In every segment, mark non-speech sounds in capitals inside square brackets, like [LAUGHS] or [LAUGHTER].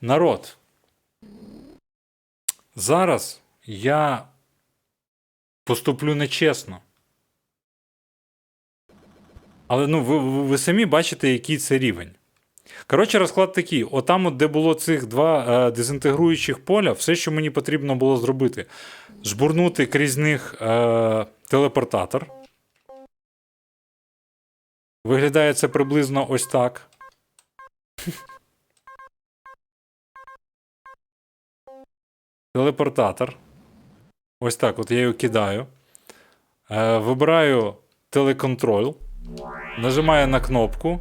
Народ. Зараз я поступлю нечесно. Але ну, ви, ви, самі бачите, який це рівень. Коротше, розклад такий: отам, от, де було цих два е, дезінтегруючих поля, все, що мені потрібно було зробити, жбурнути крізь них е, телепортатор. Виглядає це приблизно ось так. Телепортатор. Ось так, от я його кидаю. Е, вибираю телеконтроль, нажимаю на кнопку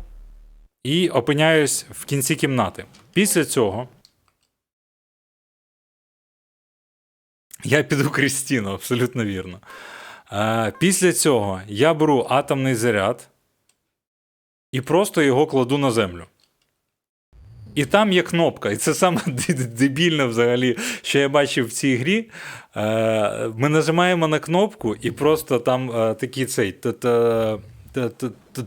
і опиняюсь в кінці кімнати. Після цього я піду крізь стіну, абсолютно вірно. Е, після цього я беру атомний заряд і просто його кладу на землю. І там є кнопка, і це саме [LAUGHS] дебільне взагалі, що я бачив в цій грі. Е, Ми нажимаємо на кнопку, і просто там е, такий цей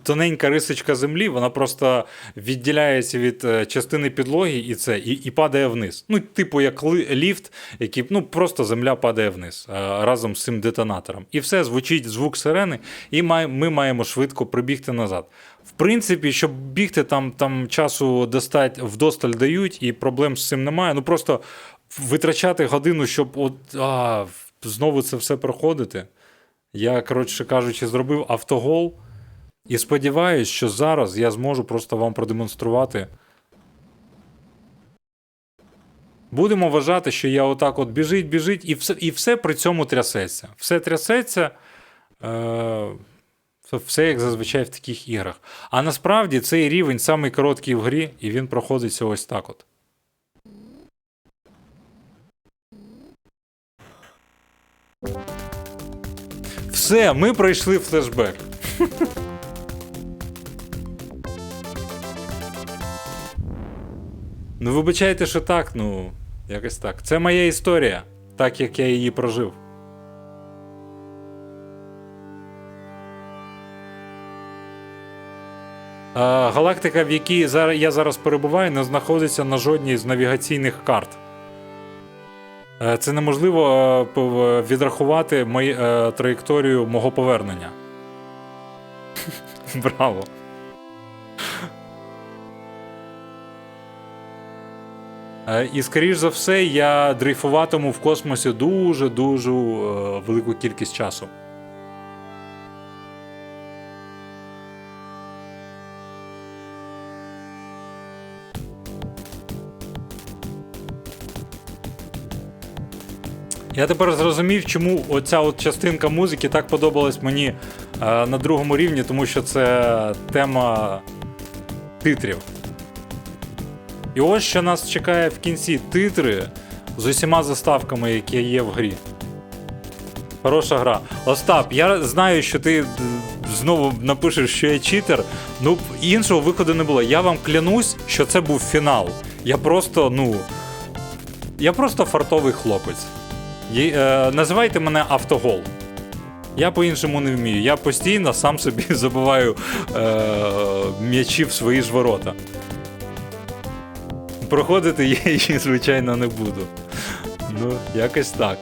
тоненька рисочка землі, вона просто відділяється від е, частини підлоги і це, і, і падає вниз. Ну, типу, як ліфт, який ну, просто земля падає вниз е, разом з цим детонатором. І все, звучить звук сирени, і ми маємо швидко прибігти назад. В принципі, щоб бігти, там, там часу достать, вдосталь дають, і проблем з цим немає. Ну просто витрачати годину, щоб от, а, знову це все проходити. Я, коротше кажучи, зробив автогол. І сподіваюсь, що зараз я зможу просто вам продемонструвати. Будемо вважати, що я отак от біжить, біжить, і все, і все при цьому трясеться. Все трясеться. Е- Все як зазвичай в таких іграх. А насправді цей рівень самий короткий в грі, і він проходиться ось так от. Все, ми пройшли флешбек. [LAUGHS] Ну, вибачайте, що так, ну, якось так. Це моя історія, так як я її прожив. Е, Галактика, в якій я зараз перебуваю, не знаходиться на жодній з навігаційних карт. Е, Це неможливо е, відрахувати мої, е, траєкторію мого повернення. [LAUGHS] Браво. І, скоріш за все, я дрейфуватиму в космосі дуже-дуже е, велику кількість часу. Я тепер зрозумів, чому оця от частинка музики так подобалась мені е, на другому рівні, тому що це тема титрів. І ось що нас чекає в кінці титри з усіма заставками, які є в грі. Хороша гра. Остап, я знаю, що ти знову напишеш, що я читер. Ну, іншого виходу не було. Я вам клянусь, що це був фінал. Я просто, ну. Я просто фартовий хлопець. Є- е, називайте мене автогол. Я по-іншому не вмію. Я постійно сам собі [LAUGHS] забиваю е, м'ячі в свої ж ворота. Проходити її, звичайно, не буду. Ну, якось так.